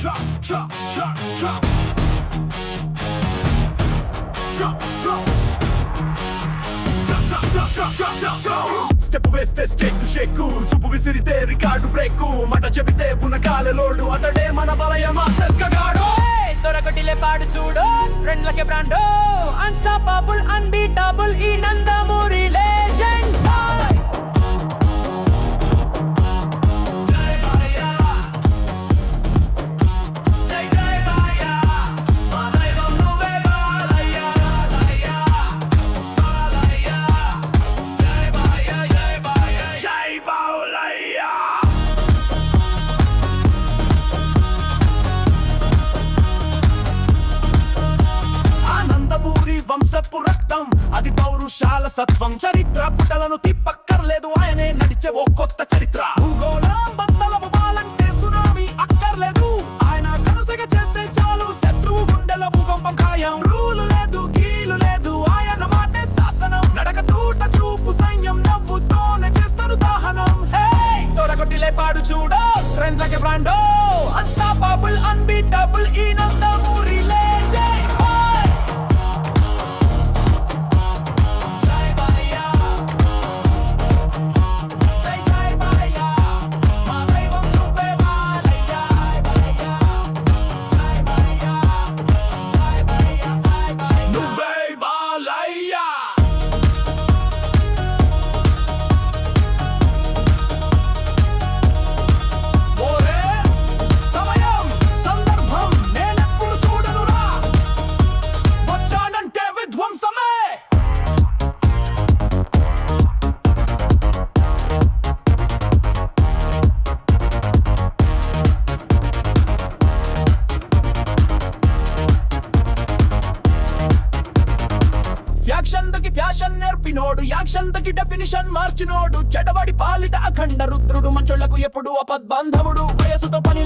Drop, drop, drop, drop. Drop, drop. Step వేస్తే చూపు విసిరితే రికార్డు బ్రేక్ మట చెబితే పునకాల లోడు. అతడే మన బలయమా సెస్కగాడు దొరకటిలే పాడు చూడు. రెండ్లకే బ్రాండో. అన్స్టాపబుల్ అన్బీటబుల్ ఈ నందమూరి లేజ పురుషాల సత్వం. చరిత్ర పుటలను తిప్పక్కర్లేదు. ఆయనే నడిచే ఓ కొత్త చరిత్ర. భూగోళం బద్దలవ్వాలంటే సునామీ అక్కర్లేదు. ఆయన కనుసగ చేస్తే చాలు. శత్రువు గుండెల భూకంపం ఖాయం. రూలు లేదు కీలు లేదు. ఆయన మాటే శాసనం. నడక తూట చూపు సైన్యం నవ్వుతోనే చేస్తారు దాహనం. హే! దొరకటిలే పాడు చూడు. రెండ్లకే బ్రాండో అన్స్టాపబుల్ అన్బీట్ ఫ్యాషన్ యాక్షన్తకి డెఫినిషన్ మార్చినోడు. చెడబడి పాలిట అఖండ రుద్రుడు. మంచోళ్ళకు ఎప్పుడు అపద్బాంధవుడు వయసుతో పని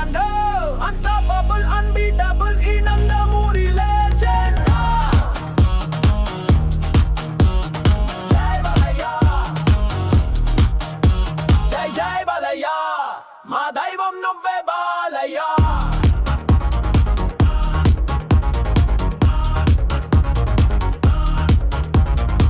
தாண்டோ அன்ஸ்டாப்பபிள் அன்பீட்டபிள் இனந்த மூரி லேஜெண்ட் ஜெய் பலையா